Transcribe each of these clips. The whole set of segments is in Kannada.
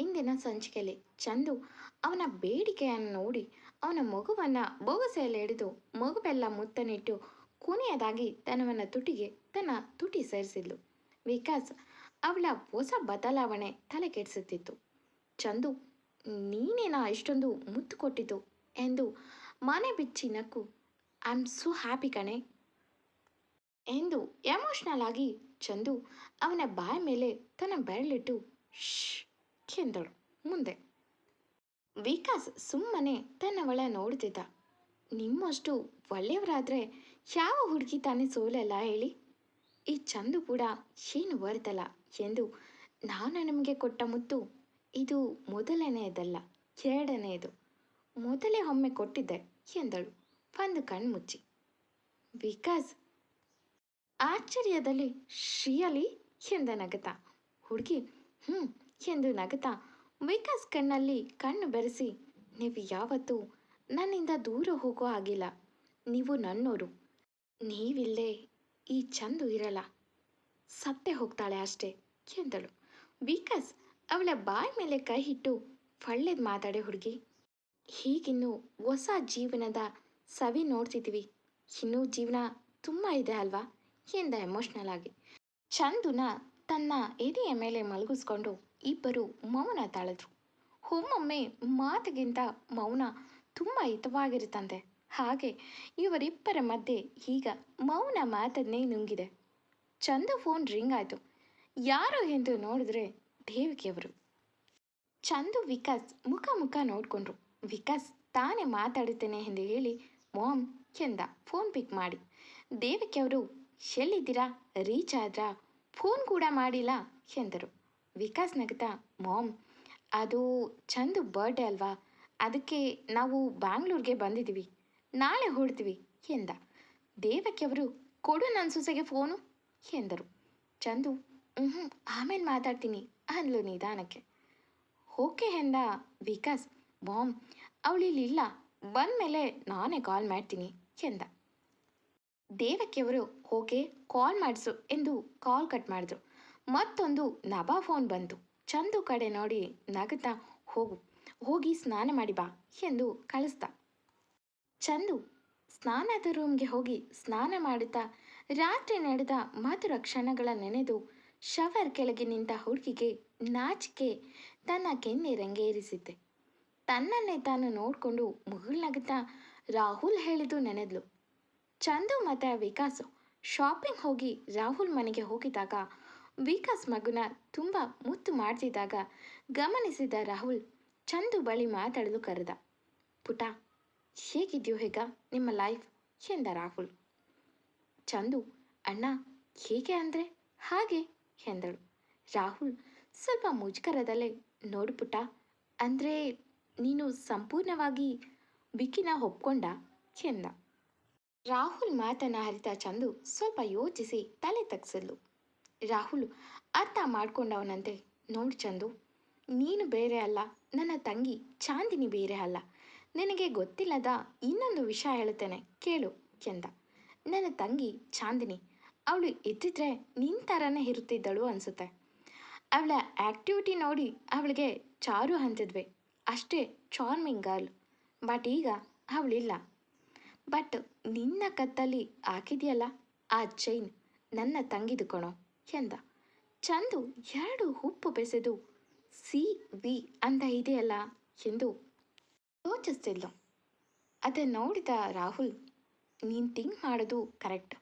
ಇಂದಿನ ಸಂಚಿಕೆಯಲ್ಲಿ ಚಂದು ಅವನ ಬೇಡಿಕೆಯನ್ನು ನೋಡಿ ಅವನ ಮಗುವನ್ನು ಬೊಗಸೆಯಲ್ಲಿ ಹಿಡಿದು ಮಗುವೆಲ್ಲ ಮುತ್ತನಿಟ್ಟು ಕೊನೆಯದಾಗಿ ತನ್ನವನ ತುಟಿಗೆ ತನ್ನ ತುಟಿ ಸೇರಿಸಿದ್ಲು. ವಿಕಾಸ್ ಅವಳ ಹೊಸ ಬದಲಾವಣೆ ತಲೆ ಕೆಡಿಸುತ್ತಿತ್ತು. ಚಂದು, ನೀನೇನ ಇಷ್ಟೊಂದು ಮುತ್ತು ಕೊಟ್ಟಿತು ಎಂದು ಮನೆ ಬಿಚ್ಚಿ ನಕ್ಕು. ಐ ಆಮ್ ಸೋ ಹ್ಯಾಪಿ ಕಣೆ ಎಂದು ಎಮೋಷ್ನಲ್ ಆಗಿ ಚಂದು ಅವನ ಬಾಯ ಮೇಲೆ ತನ್ನ ಬೆರಳಿಟ್ಟು ಶ್ ಎಂದಳು ಮುಂದೆ, ವಿಕಾಸ್ ಸುಮ್ಮನೆ ತನ್ನವಳ ನೋಡ್ತಿದ್ದ. ನಿಮ್ಮಷ್ಟು ಒಳ್ಳೆಯವರಾದ್ರೆ ಯಾವ ಹುಡುಗಿ ತಾನೇ ಸೋಲಲ್ಲ ಹೇಳಿ? ಈ ಚಂದು ಕೂಡ ಏನು ಬರ್ತಲ್ಲ ಎಂದು ನಾನು ನಿಮಗೆ ಕೊಟ್ಟ ಮುತ್ತು, ಇದು ಮೊದಲನೆಯದಲ್ಲ, ಎರಡನೆಯದು. ಮೊದಲೇ ಒಮ್ಮೆ ಕೊಟ್ಟಿದ್ದೆ ಎಂದಳು ಒಂದು ಕಣ್ಮುಚ್ಚಿ. ವಿಕಾಸ್, ಆಶ್ಚರ್ಯದಲ್ಲಿ, ಶ್ರೀಯಲಿ ಎಂದ ನಗತ. ಹುಡುಗಿ ಹ್ಞೂ ಎಂದು ನಗತ ವಿಕಾಸ್ ಕಣ್ಣಲ್ಲಿ ಕಣ್ಣು ಬೆರೆಸಿ, ನೀವು ಯಾವತ್ತೂ ನನ್ನಿಂದ ದೂರ ಹೋಗೋ ಆಗಿಲ್ಲ ನೀವು ನನ್ನೋರು. ನೀವಿಲ್ಲೇ ಈ ಚಂದು ಇರಲ್ಲ. ಸತ್ತೆ ಹೋಗ್ತಾಳೆ ಅಷ್ಟೇ ಎಂದಳು. ವಿಕಾಸ್ ಅವಳ ಬಾಯಿ ಮೇಲೆ ಕೈ ಇಟ್ಟು ಒಳ್ಳೇದು ಮಾತಾಡೆ ಹುಡುಗಿ, ಹೀಗಿನ್ನು ಹೊಸ ಜೀವನದ ಸವಿ ನೋಡ್ತಿದ್ದೀವಿ ಇನ್ನೂ ಜೀವನ ತುಂಬ ಇದೆ ಅಲ್ವಾ? ಎಂದ ಎಮೋಷ್ನಲ್ ಆಗಿ. ಚಂದುನ ತನ್ನ ಎದೆಯ ಮೇಲೆ ಮಲಗಿಸ್ಕೊಂಡು ಇಬ್ಬರು ಮೌನ ತಾಳಿದ್ರು. ಒಮ್ಮೊಮ್ಮೆ ಮಾತಿಗಿಂತ ಮೌನ ತುಂಬ ಹಿತವಾಗಿರುತ್ತಂತೆ. ಹಾಗೆ ಇವರಿಬ್ಬರ ಮಧ್ಯೆ ಈಗ ಮೌನ ಮಾತನ್ನೇ ನುಂಗಿದೆ. ಚಂದ ಫೋನ್ ರಿಂಗ್ ಆಯಿತು. ಯಾರು ಎಂದು ನೋಡಿದ್ರೆ ದೇವಿಕೆಯವರು. ಚಂದು ವಿಕಾಸ್ ಮುಖ ಮುಖ ನೋಡಿಕೊಂಡ್ರು. ವಿಕಾಸ್, ತಾನೇ ಮಾತಾಡುತ್ತೇನೆ ಎಂದು ಹೇಳಿ ಮಾಮ್ ಎಂದ ಫೋನ್ ಪಿಕ್ ಮಾಡಿ. ದೇವಿಕೆಯವರು, ಎಲ್ಲಿದ್ದೀರಾ? ರೀಚ್ ಆದ್ರಾ? ಫೋನ್ ಕೂಡ ಮಾಡಿಲ್ಲ? ಎಂದರು. ವಿಕಾಸ್ ನಗತ ಮಾಮ್, ಅದು ಚಂದು ಬರ್ಡೇ ಅಲ್ವಾ? ಅದಕ್ಕೆ ನಾವು ಬ್ಯಾಂಗ್ಳೂರ್ಗೆ ಬಂದಿದ್ದೀವಿ. ನಾಳೆ ಹೊರಡ್ತೀವಿ ಎಂದ. ದೇವಕಿಯವರು ಕೊಡು ನನ್ನ ಸೊಸೆಗೆ ಫೋನು ಎಂದರು. ಚಂದು ಹ್ಞೂ ಆಮೇಲೆ ಮಾತಾಡ್ತೀನಿ, ಅಂದ್ಲು ನಿಧಾನಕ್ಕೆ. ಓಕೆ, ಎಂದ ವಿಕಾಸ್. ಮಾಮ್ ಅವಳಿಲ್ಲ ಬಂದಮೇಲೆ ನಾನೇ ಕಾಲ್ ಮಾಡ್ತೀನಿ, ಎಂದ. ದೇವಕಿಯವರು ಓಕೆ ಕಾಲ್ ಮಾಡಿಸು, ಎಂದು ಕಾಲ್ ಕಟ್ ಮಾಡಿದ್ರು. ಮತ್ತೊಂದು ನಬಾ ಫೋನ್ ಬಂತು. ಚಂದು ಕಡೆ ನೋಡಿ ನಗುತ್ತಾ ಹೋಗು. ಹೋಗಿ ಸ್ನಾನ ಮಾಡಿ ಬಾ ಎಂದು ಕಳಿಸ್ದ ಚಂದು ಸ್ನಾನದ ರೂಮ್ಗೆ ಹೋಗಿ ಸ್ನಾನ ಮಾಡುತ್ತಾ ರಾತ್ರಿ ನಡೆದ ಮಧುರ ಕ್ಷಣಗಳ ನೆನೆದು ಶವರ್ ಕೆಳಗೆ ನಿಂತ ಹುಡುಗಿಗೆ ನಾಚಿಕೆ ತನ್ನ ಕೆನ್ನೆ ರಂಗೇರಿಸಿದ್ದೆ ತನ್ನನ್ನೇ ತಾನು ನೋಡಿಕೊಂಡು ಮುಗುಳ್ನಗುತ್ತಾ ರಾಹುಲ್ ಹೇಳಿದ್ದು ನೆನೆದ್ಲು. ಚಂದು ಮತ್ತು ವಿಕಾಸ್ ಶಾಪಿಂಗ್ ಹೋಗಿ ರಾಹುಲ್ ಮನೆಗೆ ಹೋಗಿದ್ದಾಗ ವಿಕಾಸ್ ಮಗುನ ತುಂಬ ಮುತ್ತು ಮಾಡ್ತಿದ್ದಾಗ ಗಮನಿಸಿದ ರಾಹುಲ್ ಚಂದು ಬಳಿ ಮಾತಾಡಲು ಕರೆದ, ಪುಟ, ಹೇಗಿದೆಯೋ ಹೇಗ? ನಿಮ್ಮ ಲೈಫ್ ಎಂದ ರಾಹುಲ್. ಚಂದು, ಅಣ್ಣ, ಹೇಗೆ ಅಂದರೆ? ಹಾಗೆ, ಎಂದಳು. ರಾಹುಲ್ ಸ್ವಲ್ಪ ಮುಜುಗರದಲ್ಲೇ, ನೋಡು ಪುಟ, ಅಂದರೆ ನೀನು ಸಂಪೂರ್ಣವಾಗಿ ಬಿಕ್ಕಿನ ಒಪ್ಕೊಂಡ? ಎಂದ. ರಾಹುಲ್ ಮಾತನ್ನ ಹರಿತ ಚಂದು ಸ್ವಲ್ಪ ಯೋಚಿಸಿ ತಲೆ ತಗ್ಸಿದ್ಲು. ರಾಹುಲ್, ಅರ್ಥ ಮಾಡ್ಕೊಂಡವನಂತೆ. ನೋಡು ಚಂದು, ನೀನು ಬೇರೆ ಅಲ್ಲ, ನನ್ನ ತಂಗಿ ಚಾಂದಿನಿ ಬೇರೆ ಅಲ್ಲ. ನಿನಗೆ ಗೊತ್ತಿಲ್ಲದ ಇನ್ನೊಂದು ವಿಷಯ ಹೇಳುತ್ತೇನೆ, ಕೇಳು ಎಂದ ನನ್ನ ತಂಗಿ ಚಾಂದಿನಿ, ಅವಳು ಇದ್ದಿದ್ರೆ ನಿನ್ನ ಥರನೇ ಇರುತ್ತಿದ್ದಳು ಅನಿಸುತ್ತೆ. ಅವಳ ಆ್ಯಕ್ಟಿವಿಟಿ ನೋಡಿ ಅವಳಿಗೆ ಚಾರು ಅಂತಿದ್ವಿ. ಅಷ್ಟೇ ಚಾರ್ಮಿಂಗ್ ಗರ್ಲ್ ಬಟ್ ಈಗ ಅವಳಿಲ್ಲ. ಬಟ್ ನಿನ್ನ ಕತ್ತಲ್ಲಿ ಹಾಕಿದೆಯಲ್ಲ ಆ ಚೈನ್ ನನ್ನ ತಂಗಿದು ಕಣೋ. ಎಂದ ಚಂದು ಎರಡು ಉಪ್ಪು ಬೆಸೆದು, ಸಿ, ವಿ ಅಂತ ಇದೆಯಲ್ಲ ಎಂದು ಯೋಚಿಸ್ತಿದ್ಲು. ಅದನ್ನು ನೋಡಿದ ರಾಹುಲ್, ನೀನು ಥಿಂಕ್ ಮಾಡೋದು ಕರೆಕ್ಟ್.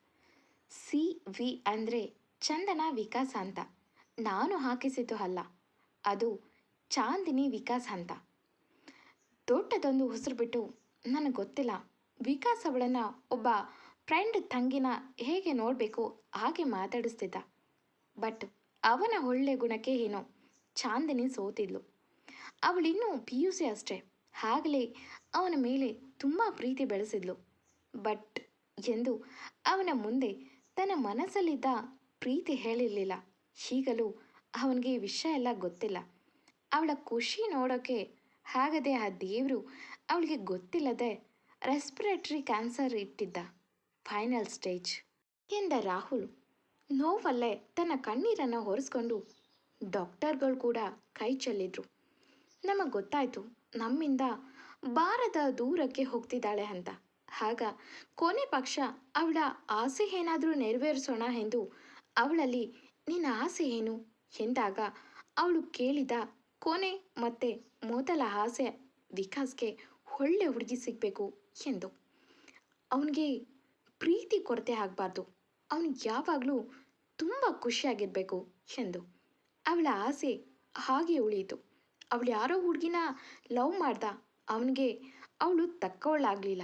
ಸಿ, ವಿ ಅಂದರೆ ಚಂದನ ವಿಕಾಸ ಅಂತ. ನಾನು ಹಾಕಿಸಿದ್ದು ಅಲ್ಲ, ಅದು ಚಾಂದಿನಿ ವಿಕಾಸ್ ಅಂತ. ದೊಡ್ಡದೊಂದು ಉಸಿರು ಬಿಟ್ಟು ನನಗೆ ಗೊತ್ತಿಲ್ಲ, ವಿಕಾಸ್ ಅವಳನ್ನು ಒಬ್ಬ ಫ್ರೆಂಡ್ ತಂಗಿನ ಹೇಗೆ ನೋಡಬೇಕು ಹಾಗೆ ಮಾತಾಡಿಸ್ತಿದ್ದ. ಬಟ್ ಅವನ ಒಳ್ಳೆ ಗುಣಕ್ಕೆ ಏನೋ ಚಾಂದಿನಿ ಸೋತಿದ್ಲು. ಅವಳಿನ್ನೂ ಪಿ ಯು ಸಿ ಅಷ್ಟೇ. ಆಗಲೇ ಅವನ ಮೇಲೆ ತುಂಬ ಪ್ರೀತಿ ಬೆಳೆಸಿದ್ಲು. ಬಟ್ ಎಂದು ಅವನ ಮುಂದೆ ತನ್ನ ಮನಸ್ಸಲ್ಲಿದ್ದ ಪ್ರೀತಿ ಹೇಳಿರಲಿಲ್ಲ. ಈಗಲೂ ಅವನಿಗೆ ಈ ವಿಷಯ ಎಲ್ಲ ಗೊತ್ತಿಲ್ಲ. ಅವಳ ಖುಷಿ ನೋಡೋಕೆ ಆಗದೆ ಆ ದೇವರು ಅವಳಿಗೆ ಗೊತ್ತಿಲ್ಲದೆ ರೆಸ್ಪಿರೇಟರಿ ಕ್ಯಾನ್ಸರ್ ಇಟ್ಟಿದ್ದ. ಫೈನಲ್ ಸ್ಟೇಜ್ ಎಂದ ರಾಹುಲ್ ನೋವಲ್ಲೇ, ತನ್ನ ಕಣ್ಣೀರನ್ನು ಹೊರಿಸ್ಕೊಂಡು ಡಾಕ್ಟರ್ಗಳು ಕೂಡ ಕೈ ಚೆಲ್ಲಿದ್ರು. ನಮಗೆ ಗೊತ್ತಾಯಿತು, ನಮ್ಮಿಂದ ಬಾರದ ದೂರಕ್ಕೆ ಹೋಗ್ತಿದ್ದಾಳೆ ಅಂತ. ಆಗ ಕೊನೆ ಪಕ್ಷ ಅವಳ ಆಸೆ ಏನಾದರೂ ನೆರವೇರಿಸೋಣ ಎಂದು ಅವಳಲ್ಲಿ, ನಿನ್ನ ಆಸೆ ಏನು? ಎಂದಾಗ ಅವಳು ಕೇಳಿದ ಕೊನೆ ಮತ್ತೆ ಮೊದಲ ಆಸೆ, ವಿಕಾಸ್ಗೆ ಒಳ್ಳೆ ಹುಡುಗಿ ಸಿಗಬೇಕು ಎಂದು. ಅವನಿಗೆ ಪ್ರೀತಿ ಕೊರತೆ ಆಗಬಾರ್ದು. ಅವನು ಯಾವಾಗಲೂ ತುಂಬ ಖುಷಿಯಾಗಿರಬೇಕು ಎಂದು. ಅವಳ ಆಸೆ ಹಾಗೆ ಉಳಿಯಿತು. ಅವಳು ಯಾರೋ ಹುಡುಗಿನ ಲವ್ ಮಾಡ್ದ, ಅವನಿಗೆ ಅವಳು ತಕ್ಕವಳಾಗಲಿಲ್ಲ.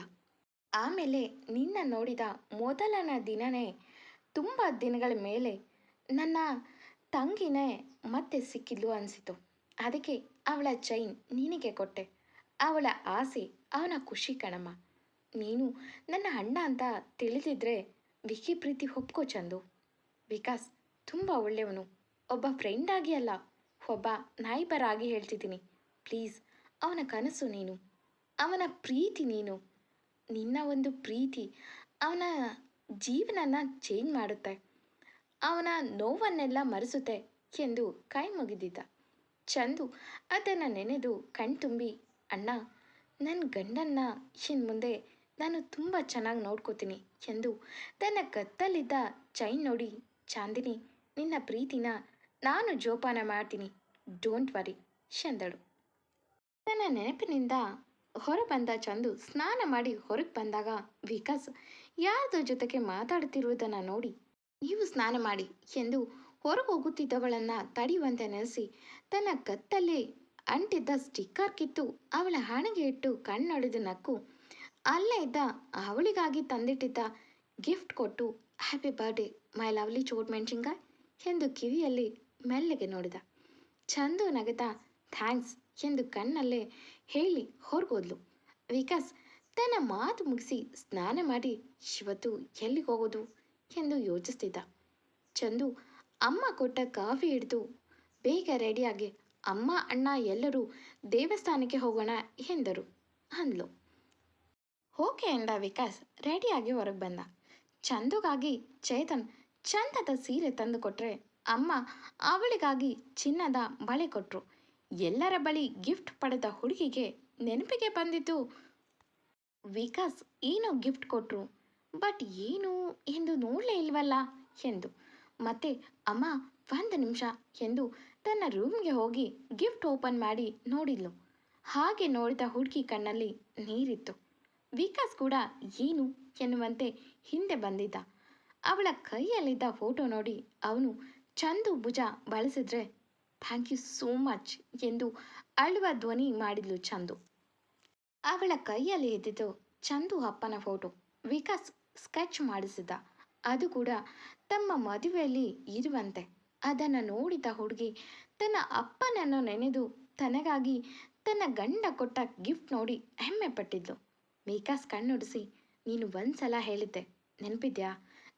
ಆಮೇಲೆ ನಿನ್ನ ನೋಡಿದ ಮೊದಲನ ದಿನನೇ ತುಂಬ ದಿನಗಳ ಮೇಲೆ ನನ್ನ ತಂಗಿನೇ ಮತ್ತೆ ಸಿಕ್ಕಿದ್ಲು ಅನಿಸಿತು. ಅದಕ್ಕೆ ಅವಳ ಚೈನ್ ನಿನಗೆ ಕೊಟ್ಟೆ. ಅವಳ ಆಸೆ, ಅವನ ಖುಷಿ ಕಣಮ್ಮ. ನೀನು ನನ್ನ ಅಣ್ಣ ಅಂತ ತಿಳಿದಿದ್ರೆ ವಿಕಿ ಪ್ರೀತಿ ಒಪ್ಕೋ ಚಂದು. ವಿಕಾಸ್ ತುಂಬ ಒಳ್ಳೆಯವನು. ಒಬ್ಬ ಫ್ರೆಂಡ್ ಆಗಿ ಅಲ್ಲ ಒಬ್ಬ ನಾಯಿಬರಾಗಿ ಹೇಳ್ತಿದ್ದೀನಿ. ಪ್ಲೀಸ್, ಅವನ ಕನಸು ನೀನು. ಅವನ ಪ್ರೀತಿ ನೀನು. ನಿನ್ನ ಒಂದು ಪ್ರೀತಿ ಅವನ ಜೀವನನ ಚೇಂಜ್ ಮಾಡುತ್ತೆ. ಅವನ ನೋವನ್ನೆಲ್ಲ ಮರೆಸುತ್ತೆ ಎಂದು ಕೈ ಮುಗಿದಿದ್ದ. ಚಂದು ಅದನ್ನು ನೆನೆದು ಕಣ್ತುಂಬಿ, ಅಣ್ಣ ನನ್ನ ಗಂಡನ್ನ ಇನ್ನು ಮುಂದೆ ನಾನು ತುಂಬ ಚೆನ್ನಾಗಿ ನೋಡ್ಕೋತೀನಿ ಎಂದು ತನ್ನ ಕತ್ತಲ್ಲಿದ್ದ ಚೈನ್ ನೋಡಿ ಚಾಂದಿನಿ, ನಿನ್ನ ಪ್ರೀತಿನ ನಾನು ಜೋಪಾನ ಮಾಡ್ತೀನಿ. ಡೋಂಟ್ ವರಿ ಎಂದಳು ತನ್ನ ನೆನಪಿನಿಂದ ಹೊರಬಂದ ಚಂದು ಸ್ನಾನ ಮಾಡಿ ಹೊರಗೆ ಬಂದಾಗ ವಿಕಾಸ್ ಯಾರದ ಜೊತೆಗೆ ಮಾತಾಡುತ್ತಿರುವುದನ್ನು ನೋಡಿ, ನೀವು ಸ್ನಾನ ಮಾಡಿ ಎಂದು ಹೊರಗೆ ಹೋಗುತ್ತಿದ್ದವಳನ್ನು ತಡೆಯುವಂತೆ ನೆನೆಸಿ ತನ್ನ ಕತ್ತಲ್ಲೇ ಅಂಟಿದ್ದ ಸ್ಟಿಕ್ಕರ್ ಕಿತ್ತು ಅವಳ ಹಣೆಗೆ ಇಟ್ಟು ಕಣ್ಣೊಡೆದು ನಕ್ಕು ಅಲ್ಲೇ ಇದ್ದ ಅವಳಿಗಾಗಿ ತಂದಿಟ್ಟಿದ್ದ ಗಿಫ್ಟ್ ಕೊಟ್ಟು ಹ್ಯಾಪಿ ಬರ್ಡೇ ಮೈ ಲವ್ಲಿ ಚೋಟ್ ಮೆಣಸಿನ್ಕಾಯ್ ಎಂದು ಕಿವಿಯಲ್ಲಿ ಮೆಲ್ಲಗೆ ನೋಡಿದ. ಚಂದು ನಗದ ಥ್ಯಾಂಕ್ಸ್ ಎಂದು ಕಣ್ಣಲ್ಲೇ ಹೇಳಿ ಹೊರಗೋದ್ಲು. ವಿಕಾಸ್ ತನ್ನ ಮಾತು ಮುಗಿಸಿ ಸ್ನಾನ ಮಾಡಿ ಇವತ್ತು ಎಲ್ಲಿಗೆ ಹೋಗೋದು? ಎಂದು ಯೋಚಿಸ್ತಿದ್ದ. ಚಂದು ಅಮ್ಮ ಕೊಟ್ಟ ಕಾಫಿ ಹಿಡಿದು, ಬೇಗ ರೆಡಿಯಾಗಿ ಅಮ್ಮ, ಅಣ್ಣ ಎಲ್ಲರೂ ದೇವಸ್ಥಾನಕ್ಕೆ ಹೋಗೋಣ ಎಂದರು. ಅಂದ್ಲು. ಓಕೆ ಎಂದ ವಿಕಾಸ್ ರೆಡಿಯಾಗಿ ಹೊರಗೆ ಬಂದ. ಚಂದುಗಾಗಿ ಚೇತನ್ ಚಂದದ ಸೀರೆ ತಂದು ಕೊಟ್ಟರೆ ಅಮ್ಮ ಅವಳಿಗಾಗಿ ಚಿನ್ನದ ಬಳೆ ಕೊಟ್ಟರು ಎಲ್ಲರ ಬಳಿ ಗಿಫ್ಟ್ ಪಡೆದ ಹುಡುಗಿಗೆ ನೆನಪಿಗೆ ಬಂದಿದ್ದು ವಿಕಾಸ್ ಏನೋ ಗಿಫ್ಟ್ ಕೊಟ್ಟರು ಬಟ್ ಏನು ಎಂದು ನೋಡಲೇ ಇಲ್ವಲ್ಲ ಎಂದು. ಮತ್ತೆ ಅಮ್ಮ ಒಂದು ನಿಮಿಷ ಎಂದು ತನ್ನ ರೂಮ್ಗೆ ಹೋಗಿ ಗಿಫ್ಟ್ ಓಪನ್ ಮಾಡಿ ನೋಡಿದ್ಲು. ಹಾಗೆ ನೋಡಿದ ಹುಡುಗಿ ಕಣ್ಣಲ್ಲಿ ನೀರಿತ್ತು. ವಿಕಾಸ್ ಕೂಡ ಏನು ಎನ್ನುವಂತೆ ಹಿಂದೆ ಬಂದಿದ್ದ. ಅವಳ ಕೈಯಲ್ಲಿದ್ದ ಫೋಟೋ ನೋಡಿ ಅವನು ಚಂದು ಭುಜ ಬಳಸಿದ್ರೆ ಥ್ಯಾಂಕ್ ಯು ಸೋ ಮಚ್ ಎಂದು ಅಳುವ ಧ್ವನಿ ಮಾಡಿದ್ಲು ಚಂದು. ಅವಳ ಕೈಯಲ್ಲಿ ಎದ್ದಿದ್ದು ಚಂದು ಅಪ್ಪನ ಫೋಟೋ ವಿಕಾಸ್ ಸ್ಕೆಚ್ ಮಾಡಿಸಿದ್ದ. ಅದು ಕೂಡ ತಮ್ಮ ಮದುವೆಯಲ್ಲಿ ಇರುವಂತೆ. ಅದನ್ನು ನೋಡಿದ ಹುಡುಗಿ ತನ್ನ ಅಪ್ಪನನ್ನು ನೆನೆದು ತನಗಾಗಿ ತನ್ನ ಗಂಡ ಕೊಟ್ಟ ಗಿಫ್ಟ್ ನೋಡಿ ಹೆಮ್ಮೆ ಪಟ್ಟಿದ್ಲು. ವಿಕಾಸ್ ಕಣ್ಣುಡಿಸಿ, ನೀನು ಒಂದ್ಸಲ ಹೇಳಿದ್ದೆ. ನೆನಪಿದ್ಯಾ?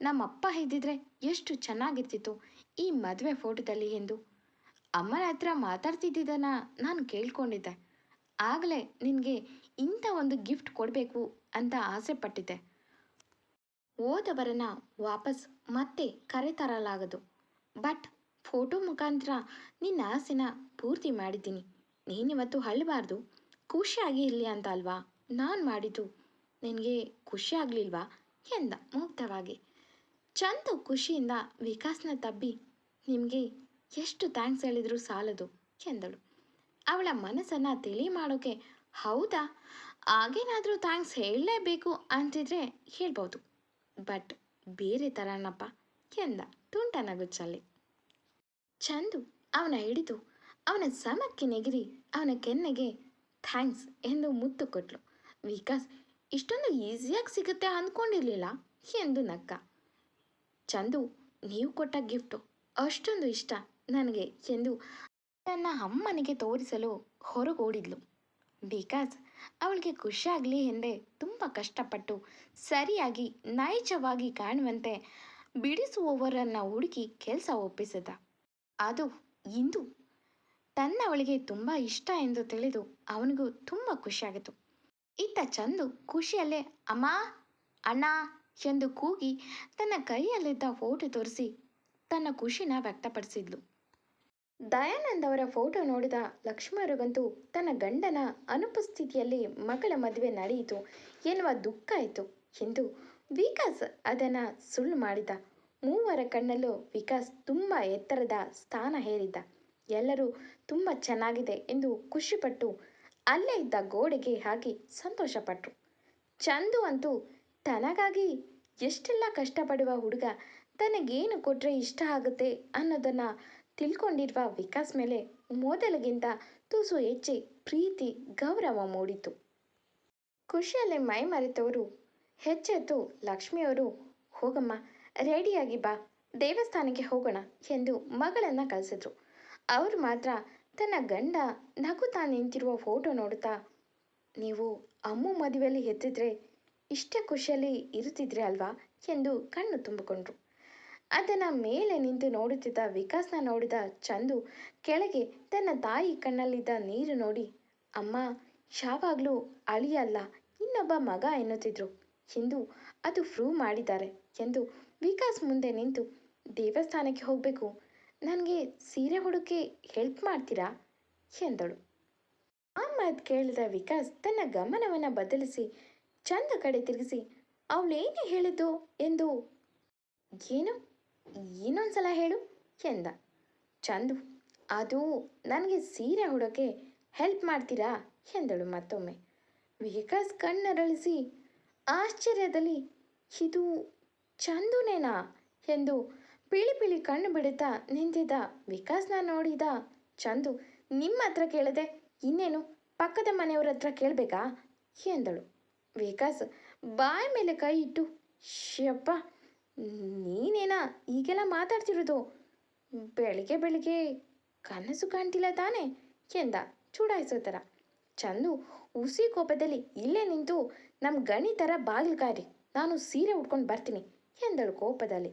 ನಮ್ಮಪ್ಪ ಇದ್ದಿದ್ರೆ ಎಷ್ಟು ಚೆನ್ನಾಗಿರ್ತಿತ್ತು ಈ ಮದುವೆ ಫೋಟೋದಲ್ಲಿ ಎಂದು. ಅಮ್ಮನ ಹತ್ರ ಮಾತಾಡ್ತಿದ್ದಿದ್ದನ್ನ ನಾನು ಕೇಳ್ಕೊಂಡಿದ್ದೆ. ಆಗಲೇ ನಿನಗೆ ಇಂಥ ಒಂದು ಗಿಫ್ಟ್ ಕೊಡಬೇಕು ಅಂತ ಆಸೆ ಪಟ್ಟಿದ್ದೆ. ಹೋದವರನ್ನ ವಾಪಸ್ ಮತ್ತೆ ಕರೆತರಲಾಗದು ಬಟ್ ಫೋಟೋ ಮುಖಾಂತರ ನಿನ್ನ ಆಸೆನ ಪೂರ್ತಿ ಮಾಡಿದ್ದೀನಿ. ನೀನಿವತ್ತು ಹಳ್ಳಬಾರ್ದು ಖುಷಿಯಾಗಿ ಇರಲಿ ಅಂತ ಅಲ್ವಾ? ನಾನು ಮಾಡಿದ್ದು. ನಿನಗೆ ಖುಷಿ ಆಗಲಿಲ್ವಾ? ಎಂದ ಮುಕ್ತವಾಗಿ ಚಂದು ಖುಷಿಯಿಂದ ವಿಕಾಸ್ನ ತಬ್ಬಿ, ನಿಮಗೆ ಎಷ್ಟು ಥ್ಯಾಂಕ್ಸ್ ಹೇಳಿದರೂ ಸಾಲದು? ಎಂದಳು. ಅವಳ ಮನಸ್ಸನ್ನು ತಿಳಿ ಮಾಡೋಕೆ, ಹೌದಾ? ಆಗೇನಾದರೂ ಥ್ಯಾಂಕ್ಸ್ ಹೇಳಲೇಬೇಕು ಅಂತಿದ್ರೆ ಹೇಳ್ಬೋದು. ಬಟ್ ಬೇರೆ ಥರನಪ್ಪ ಎಂದ ತುಂಟ ನಗುಚ್ಚಲ್ಲಿ ಚಂದು ಅವನ ಹಿಡಿದು ಅವನ ಸಮಕ್ಕೆ ನೆಗಿರಿ ಅವನ ಕೆನ್ನೆಗೆ ಥ್ಯಾಂಕ್ಸ್ ಎಂದು ಮುತ್ತು ಕೊಟ್ಲು. ವಿಕಾಸ್, ಇಷ್ಟೊಂದು ಈಸಿಯಾಗಿ ಸಿಗುತ್ತೆ ಅಂದ್ಕೊಂಡಿರಲಿಲ್ಲ ಎಂದು ನಕ್ಕ. ಚಂದು, ನೀವು ಕೊಟ್ಟ ಗಿಫ್ಟು ಅಷ್ಟೊಂದು ಇಷ್ಟ ನನಗೆ ಎಂದು ತನ್ನ ಅಮ್ಮನಿಗೆ ತೋರಿಸಲು ಹೊರಗೋಡಿದ್ಲು. ಬಿಕಾಸ್ ಅವಳಿಗೆ ಖುಷಿಯಾಗಲಿ ಎಂದೇ ತುಂಬ ಕಷ್ಟಪಟ್ಟು ಸರಿಯಾಗಿ ನೈಜವಾಗಿ ಕಾಣುವಂತೆ ಬಿಡಿಸುವವರನ್ನು ಹುಡುಕಿ ಕೆಲಸ ಒಪ್ಪಿಸಿದ. ಅದು ಇಂದು ತನ್ನವಳಿಗೆ ತುಂಬ ಇಷ್ಟ ಎಂದು ತಿಳಿದು ಅವನಿಗೂ ತುಂಬ ಖುಷಿಯಾಗಿತ್ತು. ಇತ್ತ ಚಂದು ಖುಷಿಯಲ್ಲೇ, ಅಮ್ಮ, ಅಣ್ಣ ಎಂದು ಕೂಗಿ ತನ್ನ ಕೈಯಲ್ಲಿದ್ದ ಫೋಟೋ ತೋರಿಸಿ ತನ್ನ ಖುಷಿನ ವ್ಯಕ್ತಪಡಿಸಿದ್ಲು. ದಯಾನಂದ್ ಅವರ ಫೋಟೋ ನೋಡಿದ ಲಕ್ಷ್ಮೀವರಿಗಂತೂ ತನ್ನ ಗಂಡನ ಅನುಪಸ್ಥಿತಿಯಲ್ಲಿ ಮಗಳ ಮದುವೆ ನಡೆಯಿತು ಎನ್ನುವ ದುಃಖ ಆಯಿತು ಎಂದು ವಿಕಾಸ್ ಅದನ್ನು ಸುಳ್ಳು ಮಾಡಿದ. ಮೂವರ ಕಣ್ಣಲ್ಲೂ ವಿಕಾಸ್ ತುಂಬ ಎತ್ತರದ ಸ್ಥಾನ ಹೇರಿದ್ದ. ಎಲ್ಲರೂ ತುಂಬ ಚೆನ್ನಾಗಿದೆ ಎಂದು ಖುಷಿಪಟ್ಟು ಅಲ್ಲೇ ಇದ್ದ ಗೋಡೆಗೆ ಹಾಕಿ ಸಂತೋಷಪಟ್ಟರು ಚಂದು ಅಂತೂ ತನಗಾಗಿ ಎಷ್ಟೆಲ್ಲ ಕಷ್ಟಪಡುವ ಹುಡುಗ ತನಗೇನು ಕೊಟ್ಟರೆ ಇಷ್ಟ ಆಗುತ್ತೆ ಅನ್ನೋದನ್ನು ತಿಳ್ಕೊಂಡಿರುವ ವಿಕಾಸ್ ಮೇಲೆ ಮೊದಲಿಗಿಂತ ತುಸು ಹೆಚ್ಚೆ ಪ್ರೀತಿ, ಗೌರವ ಮೂಡಿತು. ಖುಷಿಯಲ್ಲಿ ಮೈ ಮರೆತವರು ಹೆಚ್ಚೆತ್ತು ಲಕ್ಷ್ಮಿಯವರು, ಹೋಗಮ್ಮ, ರೆಡಿಯಾಗಿ ಬಾ, ದೇವಸ್ಥಾನಕ್ಕೆ ಹೋಗೋಣ ಎಂದು ಮಗಳನ್ನು ಕಳಿಸಿದ್ರು. ಅವರು ಮಾತ್ರ ತನ್ನ ಗಂಡ ನಗುತ್ತಾ ನಿಂತಿರುವ ಫೋಟೋ ನೋಡುತ್ತಾ, ನೀವು ಅಮ್ಮು ಮದುವೆಯಲ್ಲಿ ಹೆತ್ತಿದ್ರೆ ಇಷ್ಟೇ ಖುಷಿಯಲ್ಲಿ ಇರುತ್ತಿದ್ರೆ ಅಲ್ವಾ? ಎಂದು ಕಣ್ಣು ತುಂಬಿಕೊಂಡ್ರು. ಅದನ್ನು ಮೇಲೆ ನಿಂತು ನೋಡುತ್ತಿದ್ದ ವಿಕಾಸ್ನ ನೋಡಿದ ಚಂದು ಕೆಳಗೆ ತನ್ನ ತಾಯಿ ಕಣ್ಣಲ್ಲಿದ್ದ ನೀರು ನೋಡಿ, ಅಮ್ಮ, ಯಾವಾಗಲೂ ಅಳಿಯಲ್ಲ, ಇನ್ನೊಬ್ಬ ಮಗ ಎನ್ನುತ್ತಿದ್ರು. ಎಂದು ಅದು ಪ್ರೂವ್ ಮಾಡಿದ್ದಾರೆ ಎಂದು ವಿಕಾಸ್ ಮುಂದೆ ನಿಂತು ದೇವಸ್ಥಾನಕ್ಕೆ ಹೋಗಬೇಕು ನನಗೆ ಸೀರೆ ಹುಡುಕಿ ಹೆಲ್ಪ್ ಮಾಡ್ತೀರಾ? ಎಂದಳು. ಆ ಮಾತು ಕೇಳಿದ ವಿಕಾಸ್ ತನ್ನ ಗಮನವನ್ನು ಬದಲಿಸಿ ಚಂದ ಕಡೆ ತಿರುಗಿಸಿ ಅವಳೇನು ಹೇಳಿದ್ದು? ಎಂದು, ಏನು? ಏನೊಂದ್ಸಲ ಹೇಳು, ಎಂದ. ಚಂದು, ಅದು ನನಗೆ ಸೀರೆ ಹುಡುಕೆ ಹೆಲ್ಪ್ ಮಾಡ್ತೀರಾ? ಎಂದಳು ಮತ್ತೊಮ್ಮೆ. ವಿಕಾಸ್ ಕಣ್ಣರಳಿಸಿ, ಆಶ್ಚರ್ಯದಲ್ಲಿ, ಇದು ಚಂದುನೇನಾ? ಎಂದು ಪಿಳಿ ಪಿಳಿ ಕಣ್ಣು ಬಿಡುತ್ತಾ ನಿಂತಿದ್ದ ವಿಕಾಸ್ನ ನೋಡಿದ ಚಂದು, ನಿಮ್ಮ ಹತ್ರ ಕೇಳದೆ, ಇನ್ನೇನು? ಪಕ್ಕದ ಮನೆಯವ್ರ ಹತ್ರ ಕೇಳಬೇಕಾ? ಎಂದಳು. ವಿಕಾಸ್ ಬಾಯ ಮೇಲೆ ಕೈ ಇಟ್ಟು ಶಪ್ಪ ನೀನೇನಾ ಈಗೆಲ್ಲ ಮಾತಾಡ್ತಿರೋದು? ಬೆಳಿಗ್ಗೆ ಬೆಳಿಗ್ಗೆ ಕನಸು ಕಾಣ್ತಿಲ್ಲ ತಾನೆ? ಎಂದ ಚೂಡಾಯಿಸೋ ಥರ. ಚಂದು ಉಸಿ ಕೋಪದಲ್ಲಿ ಇಲ್ಲೇ ನಿಂತು ನಮ್ಮ ಗಣಿ ಥರ ಬಾಗಿಲು ಕಾರಿ ನಾನು ಸೀರೆ ಉಟ್ಕೊಂಡು ಬರ್ತೀನಿ ಎಂದಳು ಕೋಪದಲ್ಲಿ.